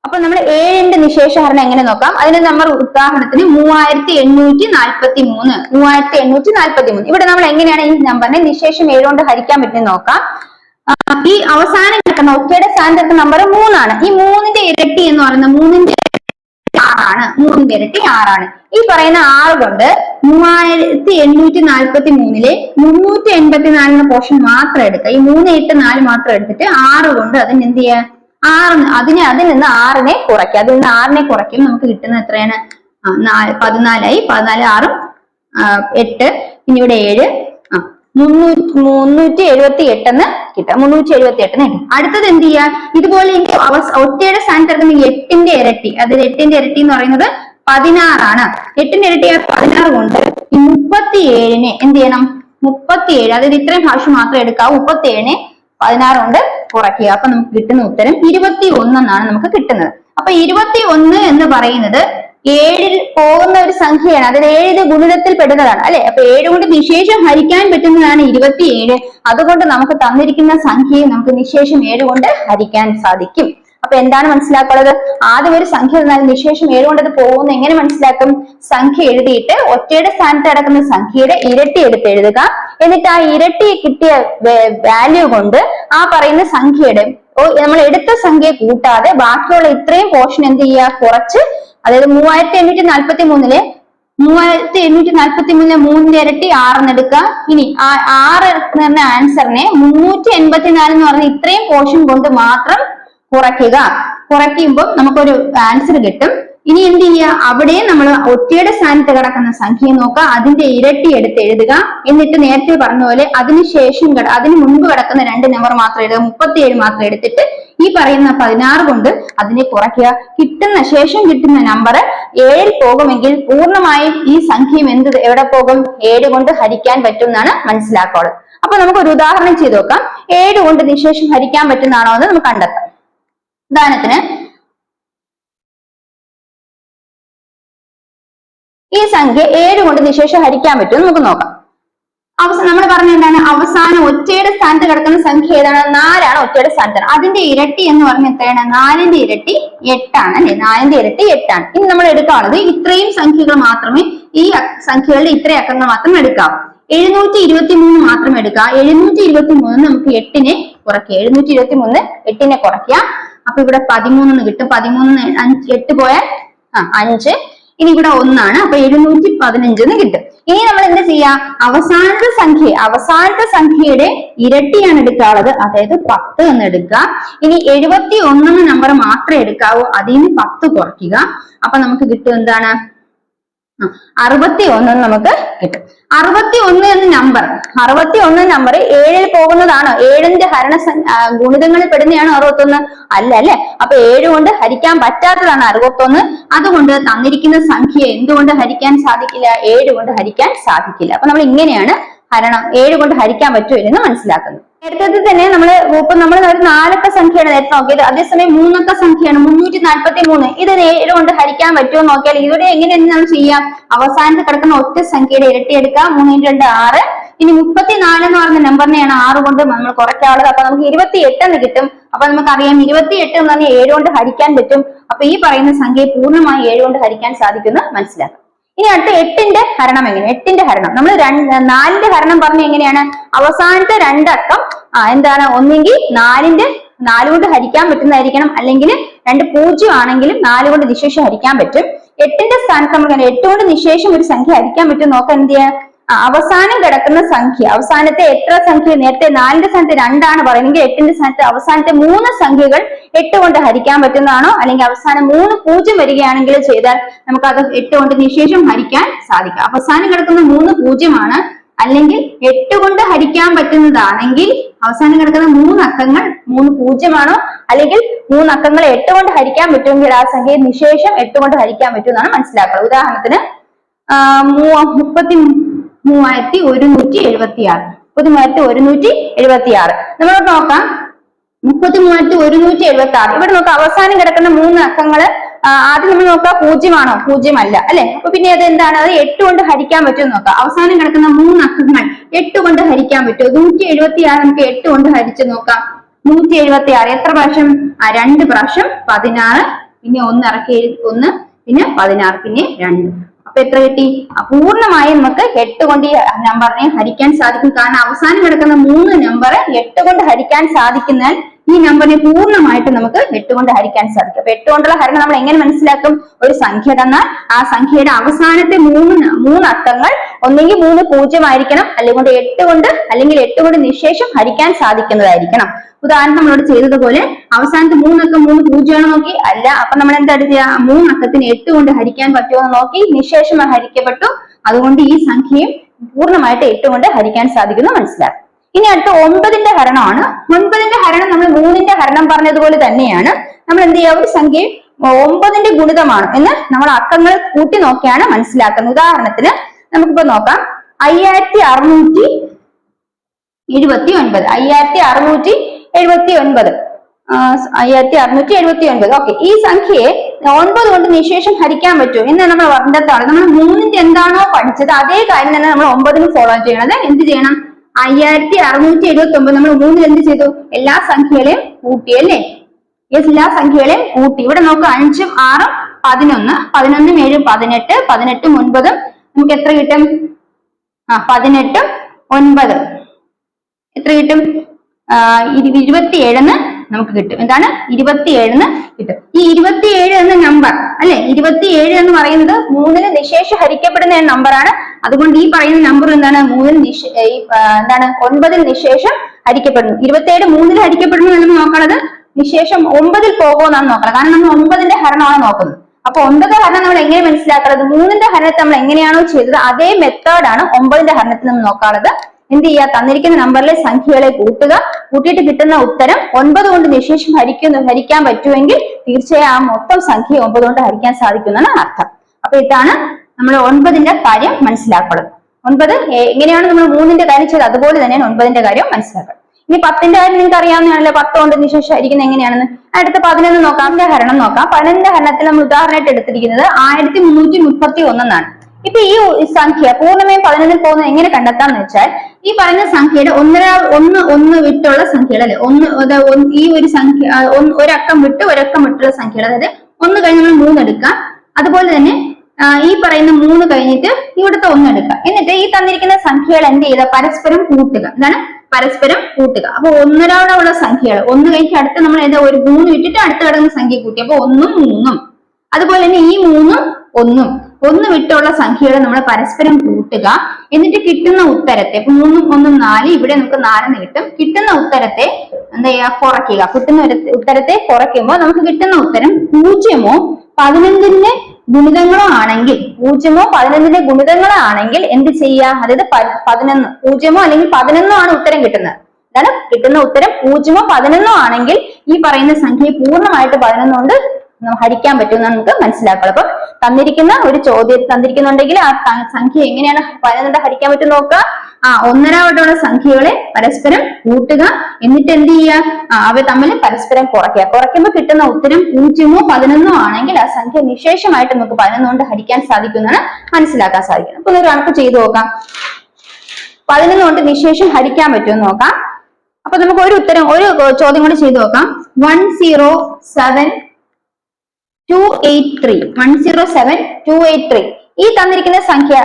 അപ്പൊ നമ്മൾ ഏഴിന്റെ നിശേഷഹരണം എങ്ങനെ നോക്കാം? അതിന് നമ്മൾ ഉദാഹരണത്തിന് മൂവായിരത്തി എണ്ണൂറ്റി നാൽപ്പത്തി മൂന്ന് മൂവായിരത്തി എണ്ണൂറ്റി നാൽപ്പത്തി മൂന്ന് ഇവിടെ നമ്മൾ എങ്ങനെയാണ് ഈ നമ്പറിനെ നിശേഷം ഏഴുകൊണ്ട് ഹരിക്കാൻ പറ്റുന്നത് നോക്കാം. ഈ അവസാനം കിടക്കുന്ന ഒക്കെയുടെ സ്ഥാനത്ത് കിടക്കുന്ന നമ്പർ മൂന്നാണ്. ഈ മൂന്നിന്റെ ഇരട്ടി എന്ന് പറയുന്നത് മൂന്നിന്റെ ആറാണ്. മൂന്നിന്റെ ഇരട്ടി ആറാണ്. ഈ പറയുന്ന ആറ് കൊണ്ട് മൂവായിരത്തി എണ്ണൂറ്റി നാൽപ്പത്തി മൂന്നിലെ മുന്നൂറ്റി എൺപത്തി നാലിന് പോർഷൻ മാത്രം എടുക്കുക. ഈ മൂന്ന് എട്ട് നാല് മാത്രം എടുത്തിട്ട് ആറ് കൊണ്ട് അതിന് എന്ത് ചെയ്യാ ആറ് അതിനെ അതിൽ നിന്ന് ആറിനെ കുറയ്ക്കുക. അതിൽ നിന്ന് ആറിനെ കുറയ്ക്കും നമുക്ക് കിട്ടുന്ന എത്രയാണ്? നാല് പതിനാലായി. പതിനാല് ആറും എട്ട് പിന്നെ ഇവിടെ ഏഴ് ആ മുന്നൂറ്റി മുന്നൂറ്റി എഴുപത്തി എട്ടെന്ന് കിട്ടുക മുന്നൂറ്റി എഴുപത്തി എട്ടെന്ന് കിട്ടും. അടുത്തത് എന്ത് ചെയ്യാ ഇതുപോലെ എനിക്ക് ഒറ്റയുടെ സ്ഥാനത്ത് കിടക്കുന്ന എട്ടിന്റെ ഇരട്ടി അതിൽ എട്ടിന്റെ ഇരട്ടി എന്ന് പറയുന്നത് പതിനാറാണ്. എട്ടിന്റെ ഇരട്ടി പതിനാറ് കൊണ്ട് മുപ്പത്തി ഏഴിനെ എന്ത് ചെയ്യണം? മുപ്പത്തി ഏഴ് അതായത് ഇത്രയും ഭാഷ മാത്രം എടുക്കാവൂ. മുപ്പത്തി ഏഴിനെ പതിനാറ് കൊണ്ട് കുറയ്ക്കുക. അപ്പൊ നമുക്ക് കിട്ടുന്ന ഉത്തരം ഇരുപത്തി ഒന്നെന്നാണ് നമുക്ക് കിട്ടുന്നത്. അപ്പൊ ഇരുപത്തി ഒന്ന് എന്ന് പറയുന്നത് ഏഴിൽ പോകുന്ന ഒരു സംഖ്യയാണ്. അതിൽ ഏഴ് ഗുണിതത്തിൽ പെടുന്നതാണ് അല്ലെ? അപ്പൊ ഏഴ് കൊണ്ട് നിശേഷം ഹരിക്കാൻ പറ്റുന്നതാണ് ഇരുപത്തിയേഴ്. അതുകൊണ്ട് നമുക്ക് തന്നിരിക്കുന്ന സംഖ്യയെ നമുക്ക് നിശേഷം ഏഴ് കൊണ്ട് ഹരിക്കാൻ സാധിക്കും. അപ്പൊ എന്താണ് മനസ്സിലാക്കുള്ളത് ആദ്യം ഒരു സംഖ്യ തന്നാൽ നിശേഷം ഏഴ് കൊണ്ട് അത് പോകുന്ന? എങ്ങനെ മനസ്സിലാക്കും? സംഖ്യ എഴുതിയിട്ട് ഒറ്റയുടെ സ്ഥാനത്ത് കിടക്കുന്ന സംഖ്യയുടെ ഇരട്ടി എടുത്ത് എഴുതുക. എന്നിട്ട് ആ ഇരട്ടി കിട്ടിയ വാല്യൂ കൊണ്ട് ആ പറയുന്ന സംഖ്യയുടെ നമ്മൾ എടുത്ത സംഖ്യ കൂട്ടാതെ ബാക്കിയുള്ള ഇത്രയും പോർഷൻ എന്ത് ചെയ്യുക? കുറച്ച് അതായത് മൂവായിരത്തി എണ്ണൂറ്റി നാൽപ്പത്തി മൂന്നിൽ മൂവായിരത്തി എണ്ണൂറ്റി നാൽപ്പത്തി മൂന്നിലെ മൂന്നിന്റെ ഇരട്ടി ആറെന്ന് എടുക്കുക. ഇനി ആറ് എന്ന് ആൻസറിനെ മുന്നൂറ്റി എൺപത്തിനാല് എന്ന് പറഞ്ഞ ഇത്രയും പോർഷൻ കൊണ്ട് മാത്രം കുറയ്ക്കുക. കുറയ്ക്കുമ്പോൾ നമുക്കൊരു ആൻസർ കിട്ടും. ഇനി എന്ത് ചെയ്യുക? അവിടെ നമ്മൾ ഒറ്റയുടെ സ്ഥാനത്ത് കിടക്കുന്ന സംഖ്യ നോക്കുക. അതിന്റെ ഇരട്ടി എടുത്ത് എഴുതുക. എന്നിട്ട് നേരത്തെ പറഞ്ഞ പോലെ അതിനുശേഷം അതിന് മുൻപ് കിടക്കുന്ന രണ്ട് നമ്പർ മാത്രം എഴുതുക. മുപ്പത്തിയേഴ് മാത്രം എടുത്തിട്ട് ഈ പറയുന്ന പതിനാറ് കൊണ്ട് അതിനെ കുറയ്ക്കുക. കിട്ടുന്ന ശേഷം കിട്ടുന്ന നമ്പർ ഏഴിൽ പോകുമെങ്കിൽ പൂർണമായും ഈ സംഖ്യം എന്ത് എവിടെ പോകും? ഏഴ് കൊണ്ട് ഹരിക്കാൻ പറ്റും എന്നാണ് മനസ്സിലാക്കുള്ളത് അപ്പൊ നമുക്ക് ഒരു ഉദാഹരണം ചെയ്ത് നോക്കാം. ഏഴ് കൊണ്ട് നിശേഷം ഹരിക്കാൻ പറ്റുന്നതാണോ എന്ന് നമുക്ക് കണ്ടെത്താം. ഉദാഹരണത്തിന് ഈ സംഖ്യ ഏഴ് കൊണ്ട് നിശേഷം ഹരിക്കാൻ പറ്റും നമുക്ക് നോക്കാം. അവസാനം നമ്മൾ പറഞ്ഞ എന്താണ്? അവസാനം ഒറ്റയുടെ സ്ഥാനത്ത് കിടക്കുന്ന സംഖ്യ ഏതാണ്? നാലാണ് ഒറ്റയുടെ സ്ഥാനത്ത്. അതിന്റെ ഇരട്ടി എന്ന് പറഞ്ഞ എത്രയാണ്? നാലിന്റെ ഇരട്ടി എട്ടാണ് അല്ലെ? നാലിന്റെ ഇരട്ടി എട്ടാണ്. ഇനി നമ്മൾ എടുക്കാനുള്ളത് ഇത്രയും സംഖ്യകൾ മാത്രമേ ഈ സംഖ്യകളുടെ ഇത്രയും അക്കങ്ങൾ മാത്രം എടുക്കാം എഴുന്നൂറ്റി ഇരുപത്തി മൂന്ന് മാത്രം എടുക്കുക. എഴുന്നൂറ്റി ഇരുപത്തി മൂന്ന് നമുക്ക് എട്ടിനെ കുറയ്ക്കുക. എഴുന്നൂറ്റി ഇരുപത്തി മൂന്ന് എട്ടിനെ കുറയ്ക്കുക. അപ്പൊ ഇവിടെ പതിമൂന്ന് കിട്ടും. പതിമൂന്ന് എട്ട് പോയാൽ ആ അഞ്ച്. ഇനി ഇവിടെ ഒന്നാണ്. അപ്പൊ എഴുന്നൂറ്റി പതിനഞ്ചെന്ന് കിട്ടും. ഇനി നമ്മൾ എന്ത് ചെയ്യാ? അവസാനത്തെ സംഖ്യ അവസാനത്തെ സംഖ്യയുടെ ഇരട്ടിയാണ് എടുക്കാനുള്ളത്. അതായത് പത്ത് എന്ന് എടുക്കുക. ഇനി എഴുപത്തി ഒന്നെന്ന നമ്പർ മാത്രമേ എടുക്കാവൂ. അതിൽ നിന്ന് പത്ത് കുറയ്ക്കുക. അപ്പൊ നമുക്ക് കിട്ടും എന്താണ്? അറുപത്തി ഒന്ന് നമുക്ക് കിട്ടും. അറുപത്തി ഒന്ന് എന്ന നമ്പർ അറുപത്തി ഒന്ന് നമ്പർ ഏഴിൽ പോകുന്നതാണോ? ഏഴിന്റെ ഹരണ ഗുണിതങ്ങളിൽ പെടുന്നതാണോ അറുപത്തി ഒന്ന് അല്ല അല്ലെ? അപ്പൊ ഏഴ് കൊണ്ട് ഹരിക്കാൻ പറ്റാത്തതാണ് അറുപത്തി ഒന്ന് അതുകൊണ്ട് തന്നിരിക്കുന്ന സംഖ്യ എന്തുകൊണ്ട് ഹരിക്കാൻ സാധിക്കില്ല? ഏഴ് കൊണ്ട് ഹരിക്കാൻ സാധിക്കില്ല. അപ്പൊ നമ്മൾ ഇങ്ങനെയാണ് ഹരണം ഏഴ് കൊണ്ട് ഹരിക്കാൻ പറ്റുമില്ലെന്ന് മനസ്സിലാക്കുന്നത്. നേരത്തെ തന്നെ നമ്മൾ ഇപ്പൊ നമ്മൾ ഒരു നാലക്ക സംഖ്യയാണ് നേരത്തെ നോക്കിയത്. അതേസമയം മൂന്നക്ക സംഖ്യയാണ്. മുന്നൂറ്റി നാൽപ്പത്തി മൂന്ന് ഇത് ഏഴ് കൊണ്ട് ഹരിക്കാൻ പറ്റുമോ നോക്കിയാൽ ഇവിടെ എങ്ങനെയാണ് നമ്മൾ ചെയ്യാം. അവസാനത്തെ കിടക്കുന്ന ഒറ്റ സംഖ്യയുടെ ഇരട്ടി എടുക്കാം. മൂന്നിന് രണ്ട് ആറ്. ഇനി മുപ്പത്തിനാല് എന്ന് പറയുന്ന നമ്പറിനെയാണ് ആറ് കൊണ്ട് നമ്മൾ കുറയ്ക്കാനുള്ളത് അപ്പൊ നമുക്ക് ഇരുപത്തി എട്ട് എന്ന് കിട്ടും. അപ്പൊ നമുക്കറിയാം ഇരുപത്തി എട്ട് എന്ന് പറഞ്ഞാൽ ഏഴ് കൊണ്ട് ഹരിക്കാൻ പറ്റും. അപ്പൊ ഈ പറയുന്ന സംഖ്യയെ പൂർണമായി ഏഴ് കൊണ്ട് ഹരിക്കാൻ സാധിക്കുന്നു മനസ്സിലാക്കാം. ഇനി അടുത്ത എട്ടിന്റെ ഹരണം എങ്ങനെ? എട്ടിന്റെ ഹരണം. നമ്മൾ നാലിന്റെ ഹരണം പറഞ്ഞ എങ്ങനെയാണ്? അവസാനത്തെ രണ്ടക്കം ആ എന്താണ്? ഒന്നെങ്കിൽ നാലിന്റെ നാല് കൊണ്ട് ഹരിക്കാൻ പറ്റുന്നതായിരിക്കണം. അല്ലെങ്കിൽ രണ്ട് പൂജ്യം ആണെങ്കിലും നാലുകൊണ്ട് നിശേഷം ഹരിക്കാൻ പറ്റും. എട്ടിന്റെ സ്ഥാനത്ത് നമ്മൾ എട്ട് കൊണ്ട് നിശേഷം ഒരു സംഖ്യ ഹരിക്കാൻ പറ്റും. നോക്കാം എന്ത് ചെയ്യാം? അവസാനം കിടക്കുന്ന സംഖ്യ അവസാനത്തെ എത്ര സംഖ്യ നേരത്തെ നാലിന്റെ സ്ഥാനത്ത് രണ്ടാണ് പറയുന്നത് എട്ടിന്റെ സ്ഥാനത്ത് അവസാനത്തെ മൂന്ന് സംഖ്യകൾ എട്ട് കൊണ്ട് ഹരിക്കാൻ പറ്റുന്നതാണോ? അല്ലെങ്കിൽ അവസാനം മൂന്ന് പൂജ്യം വരികയാണെങ്കിൽ ചെയ്താൽ നമുക്ക് അത് എട്ട് കൊണ്ട് നിശേഷം ഹരിക്കാൻ സാധിക്കും. അവസാനം കിടക്കുന്ന മൂന്ന് പൂജ്യമാണ് അല്ലെങ്കിൽ എട്ട് കൊണ്ട് ഹരിക്കാൻ പറ്റുന്നതാണെങ്കിൽ അവസാനം കിടക്കുന്ന മൂന്ന് അക്കങ്ങൾ മൂന്ന് പൂജ്യമാണോ? അല്ലെങ്കിൽ മൂന്ന് അക്കങ്ങൾ എട്ട് കൊണ്ട് ഹരിക്കാൻ പറ്റുമെങ്കിൽ ആ സംഖ്യയെ നിശേഷം എട്ട് കൊണ്ട് ഹരിക്കാൻ പറ്റുമെന്നാണ് മനസ്സിലാക്കുന്നത്. ഉദാഹരണത്തിന് മുപ്പത്തി മൂവായിരത്തി ഒരുന്നൂറ്റി എഴുപത്തി ആറ് മുപ്പത്തി മൂവായിരത്തി ഒരുന്നൂറ്റി എഴുപത്തി ആറ് നമ്മൾ നോക്കാം. മുപ്പത്തി മൂവായിരത്തി ഒരുന്നൂറ്റി എഴുപത്തി ആറ് ഇവിടെ നോക്കാം. അവസാനം കിടക്കുന്ന മൂന്ന് അക്കങ്ങൾ ആദ്യം നമ്മൾ നോക്കാം പൂജ്യമാണോ? പൂജ്യമല്ല അല്ലെ? അപ്പൊ പിന്നെ അത് എന്താണ്? അത് എട്ട് കൊണ്ട് ഹരിക്കാൻ പറ്റുമെന്ന് നോക്കാം. അവസാനം കിടക്കുന്ന മൂന്ന് അക്കങ്ങൾ എട്ട് കൊണ്ട് ഹരിക്കാൻ പറ്റുമോ? നൂറ്റി എഴുപത്തി ആറ് നമുക്ക് എട്ട് കൊണ്ട് ഹരിച്ചു നോക്കാം. നൂറ്റി എഴുപത്തി ആറ് എത്ര പ്രാവശ്യം? ആ രണ്ട് പ്രാവശ്യം പതിനാറ്. പിന്നെ ഒന്ന് ഇറക്കി ഒന്ന് പിന്നെ പതിനാറ് പിന്നെ രണ്ട്. അപ്പൊ എത്ര കിട്ടി? പൂർണമായും നമുക്ക് എട്ട് കൊണ്ട് ഈ നമ്പറിനെ ഹരിക്കാൻ സാധിക്കും. കാരണം അവസാനം കിടക്കുന്ന മൂന്ന് നമ്പർ എട്ട് കൊണ്ട് ഹരിക്കാൻ സാധിക്കുന്നതിനാൽ ഈ നമ്പറിനെ പൂർണമായിട്ട് നമുക്ക് എട്ട് കൊണ്ട് ഹരിക്കാൻ സാധിക്കും. അപ്പൊ എട്ട് കൊണ്ടുള്ള ഹരണം നമ്മൾ എങ്ങനെ മനസ്സിലാക്കും? ഒരു സംഖ്യ തന്നാൽ ആ സംഖ്യയുടെ അവസാനത്തെ മൂന്ന് മൂന്ന് അക്കങ്ങൾ ഒന്നെങ്കിൽ മൂന്ന് പൂജ്യം പൂജ്യമായിരിക്കണം അല്ലെങ്കിൽ എട്ട് കൊണ്ട് അല്ലെങ്കിൽ എട്ട് കൊണ്ട് നിശേഷം ഹരിക്കാൻ സാധിക്കുന്നതായിരിക്കണം. ഉദാഹരണം നമ്മളോട് ചെയ്തതുപോലെ അവസാനത്തെ മൂന്നക്കം മൂന്ന് പൂജ്യമാണ് നോക്കി. അല്ല അപ്പൊ നമ്മൾ എന്താ ചെയ്യുക മൂന്നക്കത്തിന് എട്ട് കൊണ്ട് ഹരിക്കാൻ പറ്റുമോ എന്ന് നോക്കി. നിശേഷം ഹരിക്കപ്പെട്ടു. അതുകൊണ്ട് ഈ സംഖ്യയും പൂർണമായിട്ട് എട്ട് കൊണ്ട് ഹരിക്കാൻ സാധിക്കുന്നു. മനസ്സിലാക്കും ഇനി അടുത്ത ഒമ്പതിന്റെ ഹരണമാണ് മൂന്നിന്റെ പറഞ്ഞതുപോലെ തന്നെയാണ്. നമ്മൾ എന്ത് ചെയ്യുക ഒരു സംഖ്യ ഒമ്പതിന്റെ ഗുണിതമാണ് എന്ന് നമ്മൾ അക്കങ്ങൾ കൂട്ടി നോക്കിയാണ് മനസ്സിലാക്കുന്നത്. ഉദാഹരണത്തിന് നമുക്കിപ്പോ നോക്കാം. അയ്യായിരത്തി അറുന്നൂറ്റി എഴുപത്തി ഒൻപത് അയ്യായിരത്തി അറുന്നൂറ്റി എഴുപത്തി ഒൻപത് അയ്യായിരത്തി അറുന്നൂറ്റി എഴുപത്തി ഒൻപത് ഓക്കെ. ഈ സംഖ്യയെ ഒൻപത് കൊണ്ട് നിശേഷം ഹരിക്കാൻ പറ്റുമോ? എന്ന് നമ്മൾ പറഞ്ഞതാണ് നമ്മൾ മൂന്നിന്റെ എന്താണോ പഠിച്ചത് അതേ കാര്യം തന്നെ നമ്മൾ ഒമ്പതിന് ഫോളോ ചെയ്യണത് എന്ത് ചെയ്യണം? അയ്യായിരത്തി അറുന്നൂറ്റി എഴുപത്തി ഒമ്പത് നമ്മൾ മൂന്നിൽ എന്ത് ചെയ്തു? എല്ലാ സംഖ്യകളെയും കൂട്ടി അല്ലേ? എല്ലാ സംഖ്യകളെയും കൂട്ടി. ഇവിടെ നോക്കുക അഞ്ചും ആറും പതിനൊന്ന്. പതിനൊന്നും ഏഴും പതിനെട്ട്. പതിനെട്ടും ഒൻപതും. നമുക്ക് എത്ര കിട്ടും? ആ പതിനെട്ടും ഒൻപത്. എത്ര കിട്ടും? ഇരുപത്തി ഏഴെന്ന് നമുക്ക് കിട്ടും. എന്താണ്? ഇരുപത്തിയേഴിന് കിട്ടും. ഈ ഇരുപത്തിയേഴ് എന്ന നമ്പർ അല്ലെ? ഇരുപത്തിയേഴ് എന്ന് പറയുന്നത് മൂന്നിന് നിശേഷ ഹരിക്കപ്പെടുന്ന നമ്പർ ആണ്. അതുകൊണ്ട് ഈ പറയുന്ന നമ്പർ എന്താണ്? മൂന്നിന് നിശ എന്താണ്? ഒൻപതിൽ നിശേഷം ഹരിക്കപ്പെടുന്നു. ഇരുപത്തിയേഴ് മൂന്നിൽ ഹരിക്കപ്പെടുന്നു എന്ന് നോക്കണത് നിശേഷം ഒമ്പതിൽ പോകുമെന്നാണ് നോക്കണം കാരണം നമ്മൾ ഒമ്പതിന്റെ ഹരണമാണ് നോക്കുന്നത്. അപ്പൊ ഒമ്പത് ഹരണം നമ്മൾ എങ്ങനെ മനസ്സിലാക്കുന്നത് മൂന്നിന്റെ ഹരണത്തെ നമ്മൾ എങ്ങനെയാണോ ചെയ്തത്? അതേ മെത്തേഡാണ് ഒമ്പതിന്റെ ഹരണത്തിൽ നിന്ന് നോക്കാനുള്ളത്. എന്ത് ചെയ്യുക തന്നിരിക്കുന്ന നമ്പറിലെ സംഖ്യകളെ കൂട്ടുക. കൂട്ടിയിട്ട് കിട്ടുന്ന ഉത്തരം ഒൻപത് കൊണ്ട് നിശേഷം ഹരിക്കുന്നു ഹരിക്കാൻ പറ്റുമെങ്കിൽ തീർച്ചയായും ആ മൊത്തം സംഖ്യ ഒമ്പത് കൊണ്ട് ഹരിക്കാൻ സാധിക്കുന്നതാണ് അർത്ഥം. അപ്പൊ ഇതാണ് നമ്മൾ ഒൻപതിന്റെ കാര്യം മനസ്സിലാക്കുന്നത് ഒൻപത് എങ്ങനെയാണ് നമ്മൾ മൂന്നിന്റെ കാര്യം ചെയ്ത് അതുപോലെ തന്നെയാണ് ഒൻപതിന്റെ കാര്യം മനസ്സിലാക്കണം. ഇനി പത്തിന്റെ കാര്യം നിങ്ങൾക്ക് അറിയാവുന്നതാണല്ലോ. പത്ത് കൊണ്ട് നിശേഷം ഹരിക്കുന്നത് എങ്ങനെയാണെന്ന്. അടുത്ത പതിനൊന്ന് നോക്കാം. ഹരണം നോക്കാം. പതിനൊന്നിന്റെ ഹരണത്തിൽ നമ്മൾ ഉദാഹരണമായിട്ട് എടുത്തിരിക്കുന്നത് ആയിരത്തി മുന്നൂറ്റി മുപ്പത്തി ഒന്നെന്നാണ്. ഇപ്പൊ ഈ സംഖ്യ പൂർണമായും പതിനൊന്നിൽ പോകുന്നത് എങ്ങനെ കണ്ടെത്താന്ന് വെച്ചാൽ ഈ പറഞ്ഞ സംഖ്യയുടെ ഒന്നര ഒന്ന് ഒന്ന് വിട്ടുള്ള സംഖ്യകൾ അല്ലെ? ഒന്ന് ഈ ഒരു സംഖ്യ ഒരക്കം വിട്ട് ഒരക്കം വിട്ടുള്ള സംഖ്യകൾ. അതായത് ഒന്ന് കഴിഞ്ഞ് നമ്മൾ മൂന്ന് എടുക്കാം. അതുപോലെ തന്നെ ഈ പറയുന്ന മൂന്ന് കഴിഞ്ഞിട്ട് ഇവിടുത്തെ ഒന്ന് എടുക്കുക എന്നിട്ട് ഈ തന്നിരിക്കുന്ന സംഖ്യകൾ എന്ത് ചെയ്യുക? പരസ്പരം കൂട്ടുക. എന്താണ്? പരസ്പരം കൂട്ടുക. അപ്പൊ ഒന്നരോടുള്ള സംഖ്യകൾ. ഒന്ന് കഴിഞ്ഞ് അടുത്ത് നമ്മൾ ഏതാ ഒരു മൂന്ന് വിട്ടിട്ട് അടുത്ത് കിടക്കുന്ന സംഖ്യ കൂട്ടി. അപ്പൊ ഒന്നും മൂന്നും. അതുപോലെ തന്നെ ഈ മൂന്നും ഒന്നും. ഒന്ന് വിട്ടുള്ള സംഖ്യകളെ നമ്മൾ പരസ്പരം കൂട്ടുക. എന്നിട്ട് കിട്ടുന്ന ഉത്തരത്തെ ഇപ്പൊ മൂന്നും ഒന്നും നാല് ഇവിടെ നമുക്ക് നാലെന്ന് കിട്ടും. കിട്ടുന്ന ഉത്തരത്തെ എന്താ ചെയ്യാ കുറയ്ക്കുക. കിട്ടുന്ന ഉത്തരത്തെ കുറയ്ക്കുമ്പോൾ നമുക്ക് കിട്ടുന്ന ഉത്തരം പൂജ്യമോ പതിനഞ്ചിന്റെ ഗുണിതങ്ങളോ ആണെങ്കിൽ പൂജ്യമോ പതിനൊന്നിന്റെ ഗുണിതങ്ങളോ ആണെങ്കിൽ എന്ത് ചെയ്യുക? അതായത് പതിനൊന്ന് പൂജ്യമോ അല്ലെങ്കിൽ പതിനൊന്നോ ആണ് ഉത്തരം കിട്ടുന്നത്. അതാണ് കിട്ടുന്ന ഉത്തരം പൂജ്യമോ പതിനൊന്നോ ആണെങ്കിൽ ഈ പറയുന്ന സംഖ്യയെ പൂർണമായിട്ട് പതിനൊന്നുകൊണ്ട് ഹരിക്കാൻ പറ്റുമെന്ന് നമുക്ക് മനസ്സിലാക്കണം അപ്പൊ തന്നിരിക്കുന്ന ഒരു ചോദ്യം തന്നിരിക്കുന്നുണ്ടെങ്കിൽ ആ സംഖ്യ എങ്ങനെയാണ് പതിനൊന്ന് ഹരിക്കാൻ പറ്റും നോക്കുക. ആ ഒന്നരാവട്ടുള്ള സംഖ്യകളെ പരസ്പരം കൂട്ടുക. എന്നിട്ട് എന്ത് ചെയ്യുക? അവ തമ്മിൽ പരസ്പരം കുറയ്ക്കുക. കുറയ്ക്കുമ്പോൾ കിട്ടുന്ന ഉത്തരം പൂജ്യമോ പതിനൊന്നോ ആണെങ്കിൽ ആ സംഖ്യ നിശേഷമായിട്ട് നമുക്ക് പതിനൊന്ന് കൊണ്ട് ഹരിക്കാൻ സാധിക്കുന്നതാണ് മനസ്സിലാക്കാൻ സാധിക്കുന്നത്. അപ്പൊ ഒരു കണക്ക് ചെയ്തു നോക്കാം. പതിനൊന്ന് കൊണ്ട് നിശേഷം ഹരിക്കാൻ പറ്റുമെന്ന് നോക്കാം. അപ്പൊ നമുക്ക് ഒരു ഉത്തരം ഒരു ചോദ്യം കൂടി ചെയ്തു നോക്കാം. One zero seven two eight three one zero seven two eight three ഈ തന്നിരിക്കുന്ന സംഖ്യ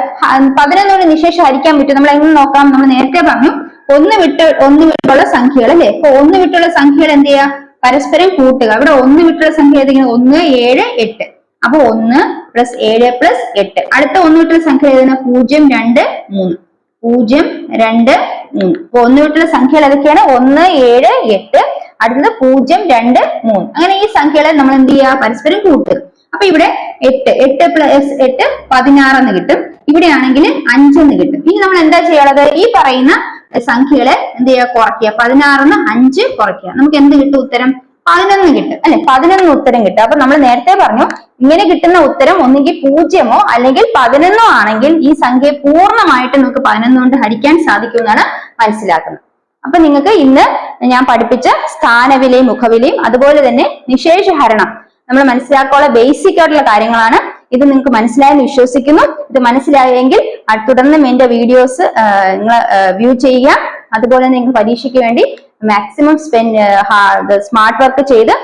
പതിനൊന്നോട് നിശേഷം ഹരിക്കാൻ പറ്റും. നമ്മൾ എങ്ങനെ നോക്കാം? നമ്മൾ നേരത്തെ പറഞ്ഞു ഒന്ന് വിട്ട് ഒന്ന് വിട്ടുള്ള സംഖ്യകൾ അല്ലെ? അപ്പൊ ഒന്ന് വിട്ടുള്ള സംഖ്യകൾ എന്ത് ചെയ്യുക? പരസ്പരം കൂട്ടുക. ഇവിടെ ഒന്ന് വിട്ടുള്ള സംഖ്യ ഏതെങ്കിലും? ഒന്ന് ഏഴ് എട്ട്. അപ്പൊ ഒന്ന് പ്ലസ് ഏഴ് പ്ലസ് എട്ട്. അടുത്ത ഒന്ന് വിട്ടുള്ള സംഖ്യ ഏതാണ്? പൂജ്യം രണ്ട് മൂന്ന്. പൂജ്യം രണ്ട് മൂന്ന്. അപ്പൊ ഒന്ന് വിട്ടുള്ള സംഖ്യകൾ ഏതൊക്കെയാണ്? ഒന്ന് ഏഴ് എട്ട്. അടുത്തത് പൂജ്യം രണ്ട് മൂന്ന്. അങ്ങനെ ഈ സംഖ്യകളെ നമ്മൾ എന്ത് ചെയ്യുക? പരസ്പരം കൂട്ടുക. അപ്പൊ ഇവിടെ എട്ട് എട്ട് പ്ലസ് എട്ട് പതിനാറ് എന്ന് കിട്ടും. ഇവിടെ ഇവിടെയാണെങ്കിൽ അഞ്ചെന്ന് കിട്ടും. ഇനി നമ്മൾ എന്താ ചെയ്യാനുള്ളത് ഈ പറയുന്ന സംഖ്യകളെ എന്ത് ചെയ്യുക? കുറയ്ക്കുക. പതിനാറിന്ന് അഞ്ച് കുറയ്ക്കുക. നമുക്ക് എന്ത് കിട്ടും ഉത്തരം? പതിനൊന്ന് കിട്ടും. അല്ലെ? പതിനൊന്ന് ഉത്തരം കിട്ടും. അപ്പൊ നമ്മൾ നേരത്തെ പറഞ്ഞു ഇങ്ങനെ കിട്ടുന്ന ഉത്തരം ഒന്നുകിൽ പൂജ്യമോ അല്ലെങ്കിൽ പതിനൊന്നോ ആണെങ്കിൽ ഈ സംഖ്യയെ പൂർണമായിട്ട് നമുക്ക് പതിനൊന്ന് കൊണ്ട് ഹരിക്കാൻ സാധിക്കുമെന്നാണ് മനസ്സിലാക്കുന്നത്. അപ്പൊ നിങ്ങൾക്ക് ഇന്ന് ഞാൻ പഠിപ്പിച്ച സ്ഥാനവിലയും മുഖവിലയും അതുപോലെ തന്നെ നിശേഷ ഹരണം നമ്മൾ മനസ്സിലാക്കാനുള്ള ബേസിക് ആയിട്ടുള്ള കാര്യങ്ങളാണ്. ഇത് നിങ്ങൾക്ക് മനസ്സിലായെന്ന് വിശ്വസിക്കുന്നു. ഇത് മനസ്സിലായെങ്കിൽ തുടർന്നും എന്റെ വീഡിയോസ് നിങ്ങൾ വ്യൂ ചെയ്യുക. അതുപോലെ തന്നെ നിങ്ങൾ പരീക്ഷയ്ക്ക് വേണ്ടി മാക്സിമം സ്പെൻഡ് സ്മാർട്ട് വർക്ക് ചെയ്ത്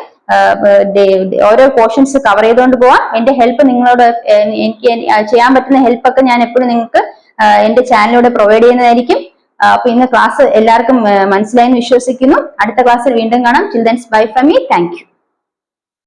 ഓരോ പോർഷൻസ് കവർ ചെയ്തുകൊണ്ട് പോവാം. എന്റെ ഹെൽപ്പ് നിങ്ങളോട് എനിക്ക് ചെയ്യാൻ പറ്റുന്ന ഹെൽപ്പ് ഒക്കെ ഞാൻ എപ്പോഴും നിങ്ങൾക്ക് എന്റെ ചാനലിലൂടെ പ്രൊവൈഡ് ചെയ്യുന്നതായിരിക്കും. അപ്പൊ ഇന്ന് ക്ലാസ് എല്ലാവർക്കും മനസ്സിലായെന്ന് വിശ്വസിക്കുന്നു. അടുത്ത ക്ലാസ്സിൽ വീണ്ടും കാണാം. Childrens bye from me thank